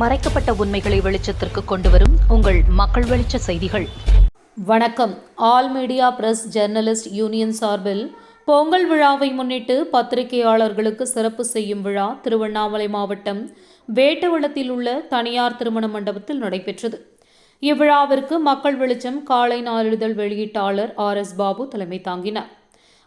மறைக்கப்பட்ட உண்மைகளை வெளிச்சத்திற்கு கொண்டு வரும் உங்கள் மக்கள் வெளிச்ச செய்திகள். வணக்கம். All media press journalist union சார்பில் பொங்கல் விழாவை முன்னிட்டு பத்திரிகையாளர்களுக்கு சிறப்பு செய்யும் விழா திருவண்ணாமலை மாவட்டம் வேட்டவளத்தில் உள்ள தனியார் திருமண மண்டபத்தில் நடைபெற்றது. இவ்விழாவிற்கு மக்கள் வெளிச்சம் காலை நாளிதழ் வெளியீட்டாளர் ஆர் எஸ் பாபு தலைமை தாங்கினார்.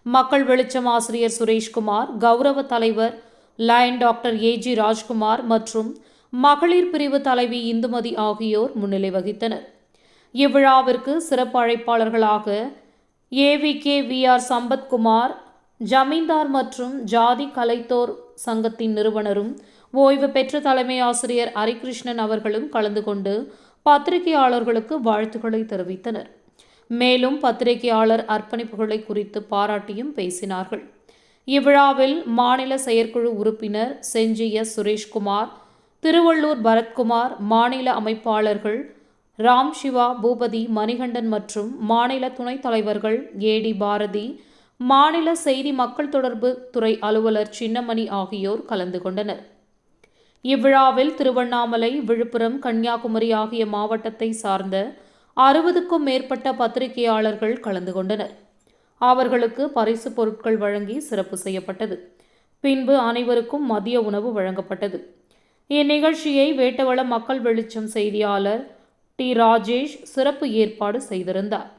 மக்கள் வெளிச்சம் ஆசிரியர் சுரேஷ்குமார் கௌரவ தலைவர் லயன் டாக்டர் ஏஜி ராஜ்குமார் மற்றும் மகளிர் பிரிவு தலைவி இந்துமதி ஆகியோர் முன்னிலை வகித்தனர். இவ்விழாவிற்கு சிறப்பு அழைப்பாளர்களாக ஏவிகே வி ஆர் சம்பத்குமார் ஜமீன்தார் மற்றும் ஜாதி கலைத்தோர் சங்கத்தின் நிறுவனரும் ஓய்வு பெற்ற தலைமை ஆசிரியர் ஹரிகிருஷ்ணன் அவர்களும் கலந்து கொண்டு பத்திரிகையாளர்களுக்கு வாழ்த்துக்களை தெரிவித்தனர். மேலும் பத்திரிகையாளர் அர்ப்பணிப்புகளை குறித்து பாராட்டியும் பேசினார்கள். இவ்விழாவில் மாநில செயற்குழு உறுப்பினர் செஞ்சி எஸ் சுரேஷ்குமார் திருவள்ளூர் பரத்குமார் மாநில அமைப்பாளர்கள் ராம் சிவா பூபதி மணிகண்டன் மற்றும் மாநில துணைத் தலைவர்கள் ஏடி பாரதி மாநில செய்தி மக்கள் தொடர்பு துறை அலுவலர் சின்னமணி ஆகியோர் கலந்து கொண்டனர். இவ்விழாவில் திருவண்ணாமலை விழுப்புரம் கன்னியாகுமரி ஆகிய மாவட்டத்தை சார்ந்த அறுபதுக்கும் மேற்பட்ட பத்திரிகையாளர்கள் கலந்து கொண்டனர். அவர்களுக்கு பரிசு பொருட்கள் வழங்கி சிறப்பு செய்யப்பட்டது. பின்பு அனைவருக்கும் மதிய உணவு வழங்கப்பட்டது. இந்நிகழ்ச்சியை வேட்டவள மக்கள் வெளிச்சம் செய்தியாளர் டி. ராஜேஷ் சிறப்பு ஏற்பாடு செய்திருந்தார்.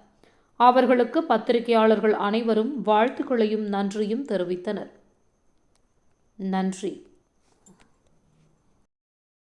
அவர்களுக்கு பத்திரிகையாளர்கள் அனைவரும் வாழ்த்துக்களையும் நன்றியும் தெரிவித்தனர். நன்றி.